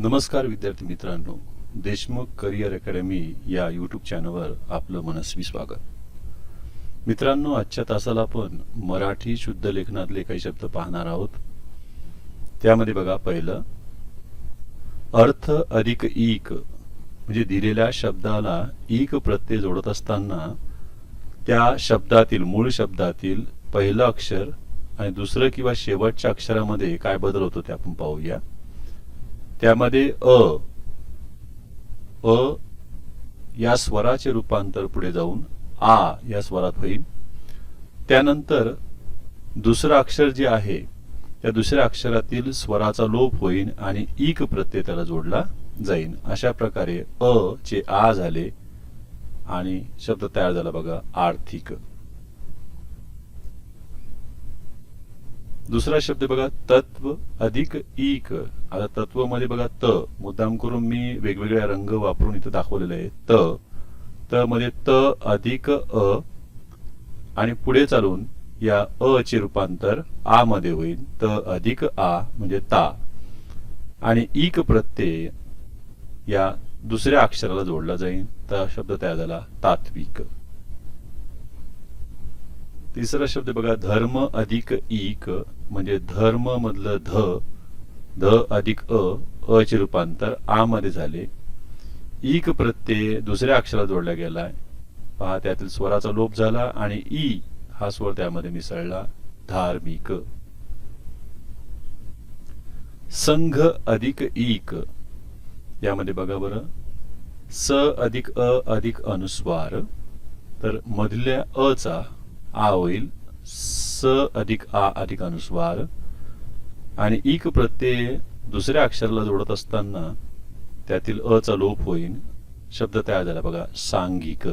नमस्कार विद्यार्थी मित्रांनो देशमुख करिअर अकॅडमी या यूट्यूब चॅनलवर आपलं मनस्वी स्वागत. मित्रांनो आजच्या तासाला आपण मराठी शुद्ध लेखनातले काही शब्द पाहणार आहोत. त्यामध्ये बघा पहिलं अर्थ अधिक ईक म्हणजे दिलेल्या शब्दाला ईक प्रत्यय जोडत असताना त्या शब्दातील मूळ शब्दातील पहिलं अक्षर आणि दुसरं किंवा शेवटच्या अक्षरामध्ये काय बदल होतो ते आपण पाहूया. त्यामध्ये अ अ या स्वराचे रूपांतर पुढे जाऊन आ या स्वरात होईल. त्यानंतर दुसरं अक्षर जे आहे त्या दुसऱ्या अक्षरातील स्वराचा लोप होईल आणि इक प्रत्यय त्याला जोडला जाईल अशा प्रकारे अ चे आ झाले आणि शब्द तयार झाला बघा आर्थिक. दुसरा शब्द बघा तत्व अधिक ईक. आता तत्वमध्ये बघा त. मुद्दाम करून मी वेगवेगळ्या रंग वापरून इथं दाखवलेले आहे त. त मध्ये त अधिक अ. आणि पुढे चालून या अ चे रूपांतर आ मध्ये होईल. त अधिक आ म्हणजे ता. आणि ईक प्रत्यय या दुसऱ्या अक्षराला जोडला जाईल. तर शब्द तयार झाला तात्विक. तिसरा शब्द बघा धर्म अधिक ईक. म्हणजे धर्म मधलं ध ध अधिक अ अचे चे रूपांतर आ मध्ये झाले. ईक प्रत्यय दुसऱ्या अक्षराला जोडला गेलाय पहा त्यातील स्वराचा लोप झाला आणि ई हा स्वर त्यामध्ये मिसळला. धार्मिक. संघ अधिक ईक. यामध्ये बघा बरं. स अधिक अ अधिक अनुस्वार. तर मधल्या अ चा आ होईल. स अधिक आ अधिक अनुस्वार. आणि इक प्रत्यय दुसऱ्या अक्षराला जोडत असताना त्यातील अ चा लोप होईल शब्द तयार झाला. बघा सांघिक.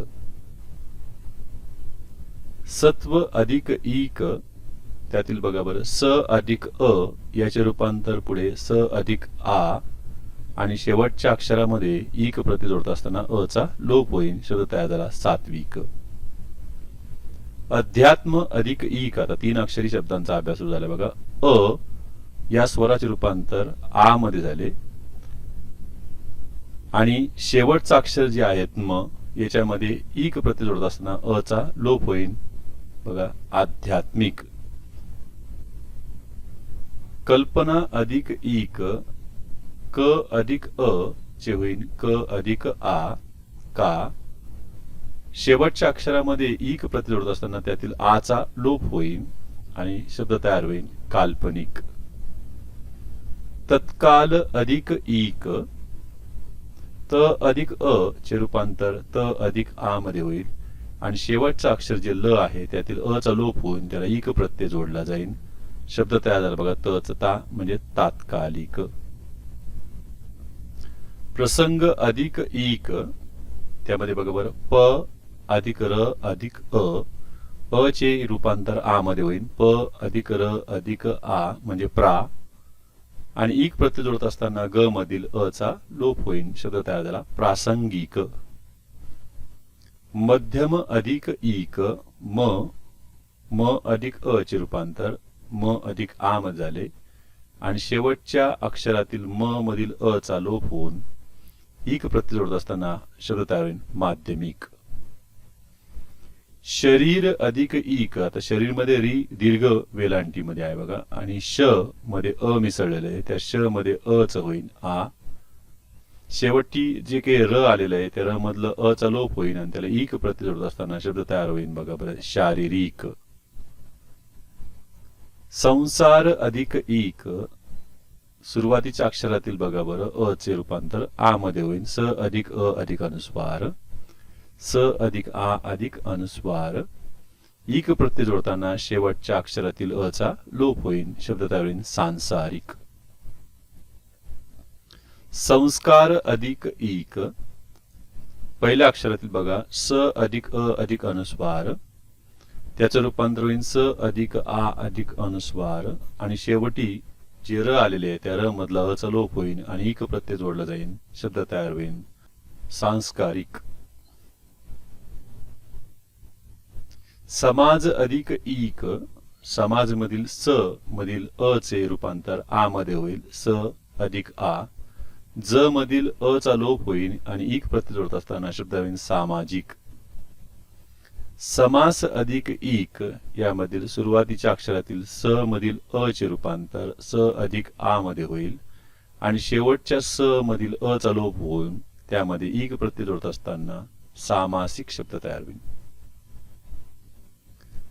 सत्व अधिक ईक त्यातील बघा बरं स अधिक अ याचे रूपांतर पुढे स अधिक आ आणि शेवटच्या अक्षरामध्ये ईक प्रति जोडत असताना अ चा लोप होईल शब्द तयार झाला. सात्विक. अध्यात्म अधिक ई आता तीन अक्षरी शब्दांचा अभ्यास सुरू झाला बघा. अ या स्वराचे रूपांतर आ मध्ये झाले. आणि शेवटचं अक्षर जे आहेत म याच्यामध्ये ईक प्रति जोडत असताना अ चा लोप होईल बघा आध्यात्मिक. कल्पना अधिक ईक क अधिक अ चे होईल क अधिक आ का? शेवटच्या अक्षरामध्ये ईक प्रति जोडत असताना त्यातील आचा लोप होईल आणि शब्द तयार होईल काल्पनिक. तत्काल अधिक ईक त अधिक अ चे रूपांतर त अधिक आ मध्ये होईल आणि शेवटचं अक्षर जे ल आहे त्यातील अ चा लोप होऊन त्याला ईक प्रत्यय जोडला जाईल शब्द तयार झाला. बघा त ता म्हणजे तात्कालिक. प्रसंग अधिक ईक त्यामध्ये बघा बरं प अधिक र अधिक अ. अ चे रूपांतर आ मध्ये होईल प अधिक र अधिक आ म्हणजे प्रा. आणि इक प्रत्यय जोडत असताना ग मधील अ चा लोप होईल शब्द तयार झाला. प्रासंगिक. मध्यम अधिक इक म. म अधिक अ चे रूपांतर. म अधिक आ मध्ये झाले. आणि शेवटच्या अक्षरातील म मधील अ चा लोप होऊन इक प्रत्यय जोडत असताना शब्द तयार होईल माध्यमिक. शरीर अधिक ईक आता शरीरमध्ये री दीर्घ वेलांटी मध्ये आहे बघा आणि श मध्ये अ मिसळलेलं आहे. त्या श मध्ये अ च होईल आ. शेवटी जे काही र आलेलं आहे त्या र मधलं अ चा लोप होईल आणि त्याला ईक प्रत्यय जोडत असताना शब्द तयार होईल बघा बरं शारीरिक. संसार अधिक ईक सुरुवातीच्या अक्षरातील बघा बरं अ चे रूपांतर आ मध्ये होईल स अधिक अ अधिक अनुस्वार. स अधिक आ अधिक अनुस्वार. इक प्रत्यय जोडताना शेवटच्या अक्षरातील अ चा लोप होईल शब्द तयार होईल सांसारिक. संस्कार अधिक इक. पहिल्या अक्षरातील बघा स अधिक अ अधिक अनुस्वार. त्याचं रूपांतर होईल स अधिक आ अधिक अनुस्वार. आणि शेवटी जे र आलेले आहे त्या र मधला अचा चा लोप होईल आणि इक प्रत्यय जोडला जाईल शब्द तयार होईल सांस्कारिक. समाज अधिक ईक समाजमधील स मधील अ चे रूपांतर आ मध्ये होईल स अधिक आ. ज मधील अ चा लोप होईल आणि इक प्रति जोडत असताना शब्द होईल सामाजिक. समास अधिक इक यामधील सुरुवातीच्या अक्षरातील स मधील अ चे रूपांतर स अधिक आ मध्ये होईल आणि शेवटच्या स मधील अ चा लोप होऊन त्यामध्ये इक प्रत्यय जोडत असताना सामासिक शब्द तयार होईल.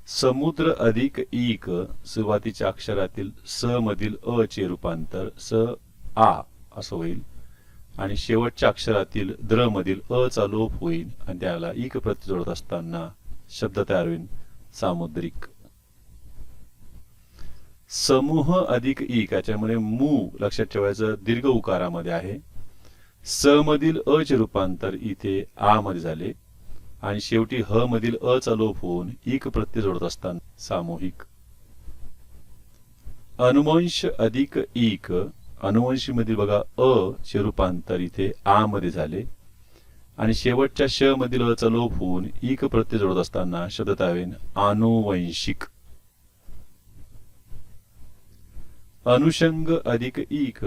समुद्र अधिक इक सुरुवातीच्या अक्षरातील स मधील अ चे रूपांतर स आ असं होईल. आणि शेवटच्या अक्षरातील द्र मधील अ चा लोप होईल. आणि त्याला इक प्रति जोडत असताना शब्द तयार होईल. सामुद्रिक. समूह अधिक ई याच्यामध्ये मू लक्षात ठेवायचं दीर्घ उकारामध्ये आहे. स मधील अ चे रूपांतर इथे आ मध्ये झाले. आणि शेवटी ह मधील अ चा लोप होऊन इक प्रत्यय जोडत असताना सामूहिक. अनुवंश अधिक इक अनुवंशी मधील बघा अ चे रूपांतर इथे आ मध्ये झाले. आणि शेवटच्या श मधील अ चा लोप होऊन इक प्रत्यय जोडत असताना शब्द तयार अनुवंशिक. अनुषंग अधिक इक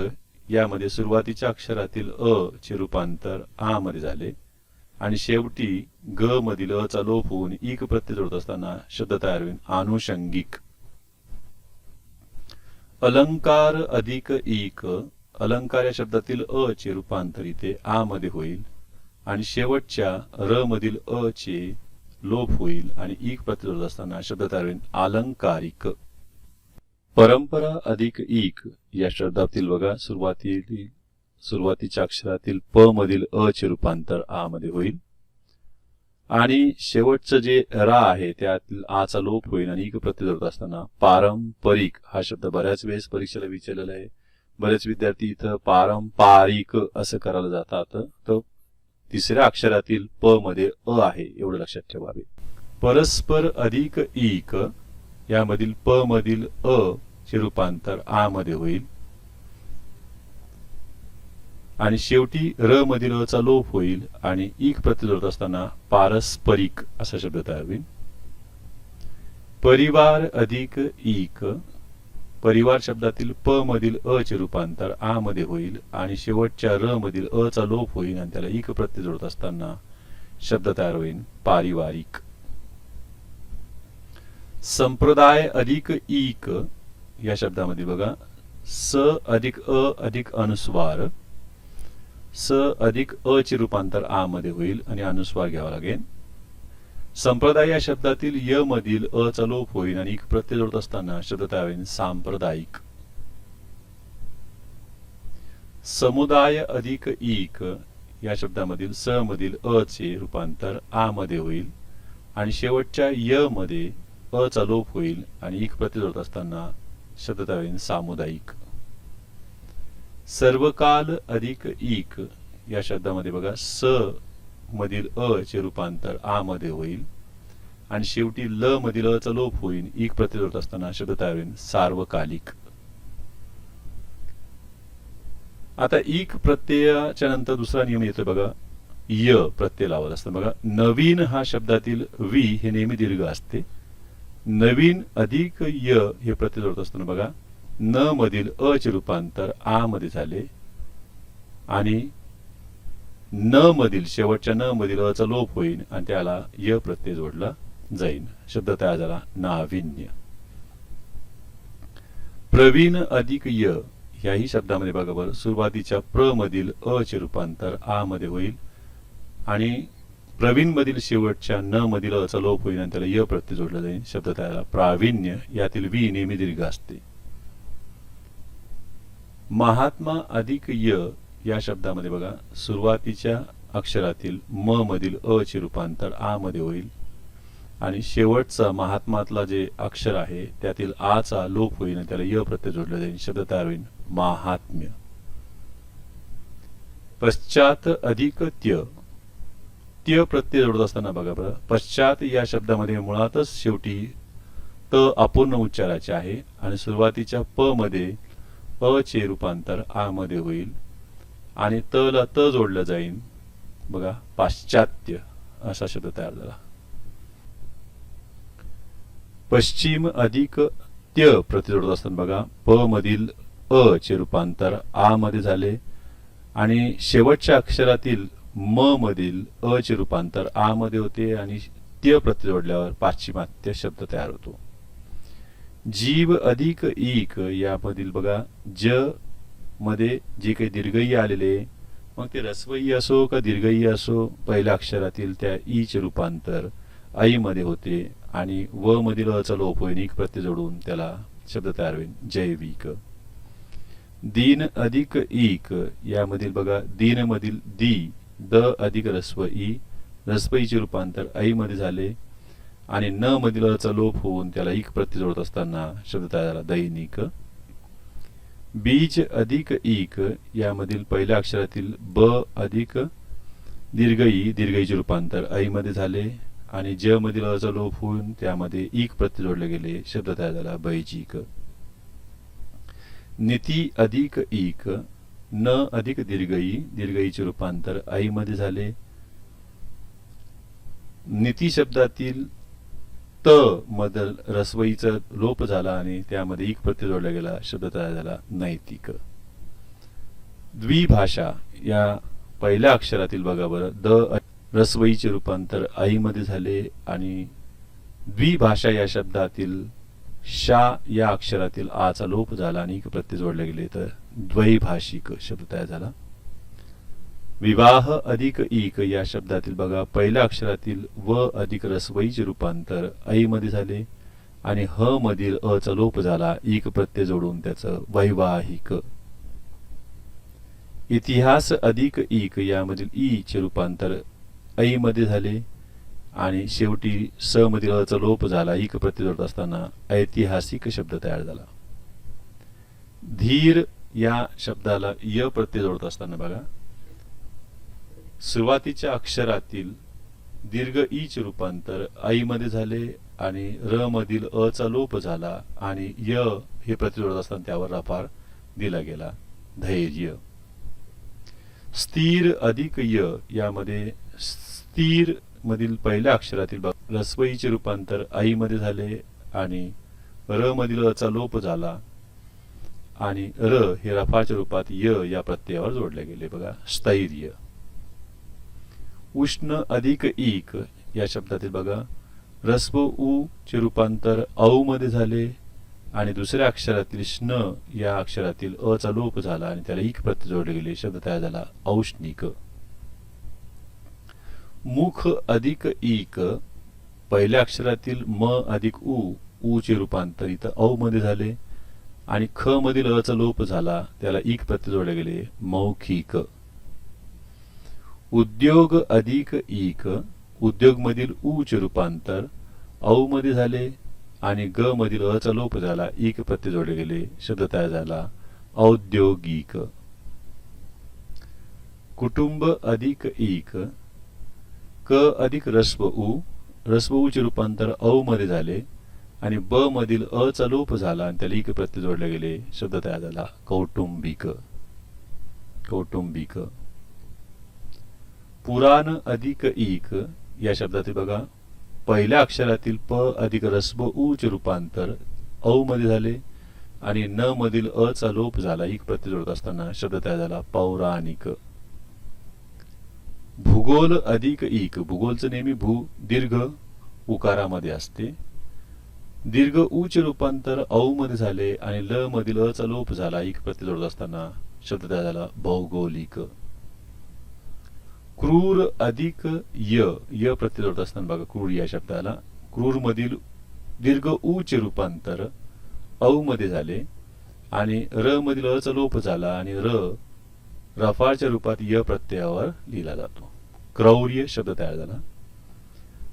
यामध्ये सुरुवातीच्या अक्षरातील अ चे रूपांतर आ मध्ये झाले. आणि शेवटी ग मधील अ चा लोप होऊन इक प्रत्यय जोडत असताना शब्द तयार होईल. आनुषंगिक. अलंकार अधिक इक अलंकार या शब्दातील अ चे रूपांतर इथे आ मध्ये होईल. आणि शेवटच्या र मधील अ चे लोप होईल आणि इक प्रत्यय जोडत असताना शब्द तयार होईल. अलंकारिक. परंपरा अधिक इक या शब्दातील बघा सुरुवातीतील सुरुवातीच्या अक्षरातील प मधील अ चे रूपांतर आ मध्ये होईल. आणि शेवटचं जे रा आहे त्यातील आचा लोप होईल. आणि इक प्रत्यय जोडत असताना पारंपरिक हा शब्द बऱ्याच वेळेस परीक्षेला विचारलेला आहे. बरेच विद्यार्थी इथं पारंपारिक असं करायला जातात. तर तिसऱ्या अक्षरातील प मध्ये अ आहे एवढं लक्षात ठेवावे. परस्पर अधिक इक यामधील प मधील अ चे रूपांतर आ मध्ये होईल. आणि शेवटी र मधील अ चा लोप होईल आणि इक प्रत्यय असताना पारस्परिक असा शब्द तयार होईल. परिवार अधिक इक परिवार शब्दातील प मधील अ चे रूपांतर आ मध्ये होईल आणि शेवटच्या र मधील अ चा लोप होईल आणि त्याला इक प्रत्यय जोडत असताना शब्द तयार होईल पारिवारिक. संप्रदाय अधिक इक या शब्दामध्ये बघा. स अधिक अ अधिक अनुस्वार. स अधिक अ चे रूपांतर आ मध्ये होईल आणि अनुस्वार घ्यावा लागेल. संप्रदाय या शब्दातील य मधील अ चा लोप होईल आणि प्रत्यय जोडत असताना शब्द तयार होईल सांप्रदायिक. समुदाय अधिक इक या शब्दामधील स मधील अ चे रूपांतर आ मध्ये होईल आणि शेवटच्या य मध्ये अ चा लोप होईल आणि इक प्रत्यय जोडत असताना शब्द तयार होईल सामुदायिक. सर्वकाल अधिक इक या शब्दामध्ये बघा स मधील अ चे रूपांतर आ मध्ये होईल आणि शेवटी ल मधील अ चा लोप होईल इक प्रतिरोध असताना शब्द तयार होईल सार्वकालिक. आता इक प्रत्ययाच्या नंतर दुसरा नियम येतो बघा य प्रत्यय लावत असतं. बघा नवीन हा शब्दातील वी हे नेहमी दीर्घ असते. नवीन अधिक य हे प्रत्यय जोडत असताना बघा न मधील अ रूपांतर आ मध्ये झाले आणि न मधील शेवटच्या न मधील अचा चा लोप होईल आणि त्याला य प्रत्यय जोडला जाईल शब्द तयार झाला. नाविन्य. प्रवीण अधिक य. याही शब्दामध्ये बघा बरं. सुरुवातीच्या प्र मधील अ चे रूपांतर आ मध्ये होईल आणि प्रवीण मधील शेवटच्या न मधील अचा चा लोप होईल आणि त्याला य प्रत्यय जोडला जाईल शब्द तयार झाला. प्रावीण्य. यातील वी नेहमी दीर्घ असते. महात्मा अधिक य या शब्दामध्ये बघा सुरुवातीच्या अक्षरातील म मधील अ चे रूपांतर आ मध्ये होईल. आणि शेवटचा महात्मातला जे अक्षर आहे त्यातील आ चा लोप होईल आणि त्याला य प्रत्यय जोडला जाईल. शब्द तयार होईल. महात्म्य. पश्चात अधिक त्य. त्य प्रत्यय जोडत असताना बघा बरं पश्चात या शब्दामध्ये मुळातच शेवटी त अपूर्ण उच्चाराचे आहे आणि सुरुवातीच्या प मध्ये अ चे रूपांतर आ मध्ये होईल आणि त ला त जोडलं जाईल. बघा पाश्चात्य असा शब्द तयार झाला. पश्चिम अधिक त्य प्रति जोडत असताना बघा. प मधील अ चे रूपांतर आ मध्ये झाले आणि शेवटच्या अक्षरातील म मधील अ चे रूपांतर आ मध्ये होते आणि त्य प्रति जोडल्यावर पाश्चिमात्य शब्द तयार होतो. जीव अधिक ईक यामधील बघा ज मध्ये जे काही दीर्घई आलेले मग ते रस्वई असो का दीर्घई असो पहिल्या अक्षरातील त्या ई चे रूपांतर आई मध्ये होते आणि व मधील अचा लोप होईल प्रत्यय जोडून त्याला शब्द तयार होईल जैविक दीन अधिक ईक यामधील बघा दीन मधील दी द अधिक रस्व ई रस्वईचे रूपांतर आई मध्ये झाले आणि न मधीलचा लोप होऊन त्याला इक प्रति जोडत असताना शब्द तयार झाला दैनिक बीज अधिक इक यामधील पहिल्या अक्षरातील ब अधिक दीर्घई दीर्घईचे रूपांतर. ऐमध्ये झाले आणि ज मधील अचा लोप होऊन त्यामध्ये इक प्रत्यय जोडले गेले शब्द तयार झाला बैजिक निती अधिक इक न अधिक दीर्घई दीर्घईचे रूपांतर आईमध्ये झाले. नीती शब्दातील त मधल रसवईचा लोप झाला आणि त्यामध्ये एक प्रत्यय जोडला गेला शब्द तयार झाला नैतिक. द्विभाषा या पहिल्या अक्षरातील बघा बरं द रसवईचे रूपांतर आई मध्ये झाले आणि द्विभाषा या शब्दातील शा या अक्षरातील आचा लोप झाला आणि एक प्रत्यय जोडले गेले तर द्वैभाषिक शब्द तयार झाला. विवाह अधिक ईक या शब्दातील बघा पहिल्या अक्षरातील व अधिक रसवईचे रूपांतर ऐ मध्ये झाले आणि ह मधील अ लोप झाला ईक प्रत्यय जोडून त्याचं वैवाहिक. इतिहास अधिक ईक यामधील ई चे रूपांतर ऐ मध्ये झाले आणि शेवटी स मधील अ लोप झाला ईक प्रत्यय जोडत असताना ऐतिहासिक शब्द तयार झाला. धीर या शब्दाला य प्रत्यय जोडत असताना बघा सुरुवातीच्या अक्षरातील दीर्घ ई चे रूपांतर आई मध्ये झाले आणि र मधील अ चा लोप झाला आणि य हे प्रतिरोध असताना त्यावर रफार दिला गेला. धैर्य. स्थिर अधिक य यामध्ये स्थिर मधील पहिल्या अक्षरातील रस्वईचे रूपांतर आई मध्ये झाले आणि र मधील अ चा लोप झाला आणि र हे रफाच्या रूपात य या प्रत्ययावर जोडले गेले. बघा स्थैर्य. उष्ण अधिक ईक या शब्दातील बघा. रस्व उ चे रूपांतर औ मध्ये झाले आणि दुसऱ्या अक्षरातील श्न या अक्षरातील अ चा लोप झाला आणि त्याला इक प्रत्यय जोडले गेले. शब्द तयार झाला औष्णिक. मुख अधिक ईक पहिल्या अक्षरातील म अधिक उ ऊ चे रूपांतर इथं औ मध्ये झाले. आणि ख मधील अ चा लोप झाला त्याला इक प्रत्यय जोडले गेले. मौखिक. उद्योग अधिक ईक उद्योग मधील चे रूपांतर औ मध्ये झाले आणि ग मधील अ लोप झाला ईक प्रत्यय जोडले गेले शब्द तयार झाला औद्योगिक. कुटुंब अधिक ईक क अधिक रस्व उ रस्व ऊचे चे रूपांतर औ मध्ये झाले आणि ब मधील अ लोप झाला आणि त्याला ईक प्रत्यय जोडले गेले शब्द तयार झाला कौटुंबिक. कौटुंबिक. पुराण अधिक ईक या शब्दातील बघा पहिल्या अक्षरातील प अधिक रस्ब उ रूपांतर औ मध्ये झाले आणि न मधील अ चा लोप झाला एक प्रत्यय जोडत असताना शब्द तयार झाला पौराणिक. भूगोल अधिक ईक भूगोलचं नेहमी भू दीर्घ उकारामध्ये असते. दीर्घ उ रूपांतर औ मध्ये झाले आणि ल मधील अ चा लोप झाला एक प्रत्यय जोडत असताना शब्द तयार झाला भौगोलिक. क्रूर अधिक य य प्रत्यय असताना बघा क्रूर या शब्दाला. क्रूर मधील दीर्घ उ चे रूपांतर औ मध्ये झाले आणि र मधील अचा लोप झाला आणि र रफाळच्या रूपात य प्रत्ययावर लिहिला जातो. क्रौर्य शब्द तयार झाला.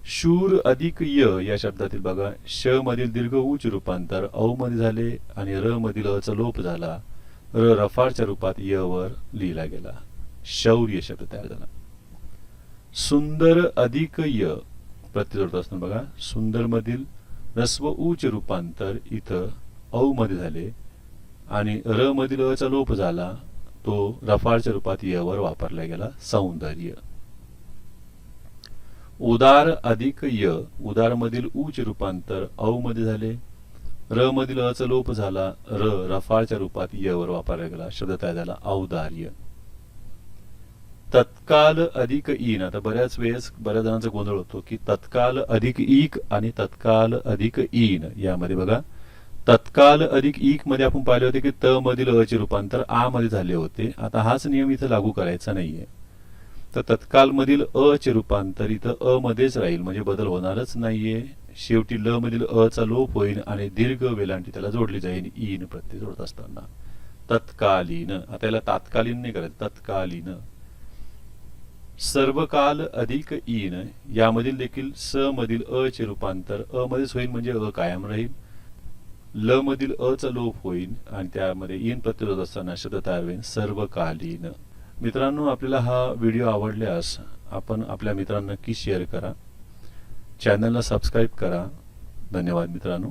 शूर अधिक य या शब्दातील बघा श मधील दीर्घ ऊच रूपांतर औ मध्ये झाले आणि र मधील अ लोप झाला. र रफाळच्या रूपात य वर लिहिला गेला. शौर्य शब्द तयार झाला. सुंदर अधिक य. प्रतिजोडत असतो असताना बघा. सुंदर मधील रस्व उ रूपांतर इथं औ मध्ये झाले. आणि र मधील अचा लोप झाला. तो रफाळच्या रूपात यवर वापरला गेला. सौंदर्य. उदार अधिक य. उदार मधील उ रूपांतर औ मध्ये झाले. र मधील अचा चा लोप झाला. र रफाळच्या रूपात य वर वापरला गेला. शब्द तयार झाला. औदार्य. तत्काल अधिक ईन. आता बऱ्याच वेळेस बऱ्याच जणांचा गोंधळ होतो की तत्काल अधिक ईक आणि तत्काल अधिक ईन यामध्ये बघा. तत्काल अधिक ईकमध्ये आपण पाहिले होते की त मधील अ चे रूपांतर आ मध्ये झाले होते. आता हाच नियम इथं लागू करायचा नाहीये. तर तत्काल मधील अ चे रूपांतर इथं अ मध्येच राहील म्हणजे बदल होणारच नाहीये. शेवटी ल मधील अ चा लोप होईल आणि दीर्घ वेलांटी त्याला जोडली जाईल ईन प्रत्यय जोडत असताना. तत्कालीन. आता याला तात्कालीन नाही करायचं तत्कालीन. सर्व काल अधिक ईन यामधील देखील स मधील अ चे रूपांतर. अ मध्येच होईल म्हणजे अ कायम राहील. ल मधील अ चा लोप होईल आणि त्यामध्ये इन प्रत्यय असताना शब्द तयार होईल सर्वकालीन. मित्रांनो आपल्याला हा व्हिडिओ आवडल्यास आपण आपल्या मित्रांना नक्की शेअर करा. चॅनलला सबस्क्राईब करा. धन्यवाद मित्रांनो.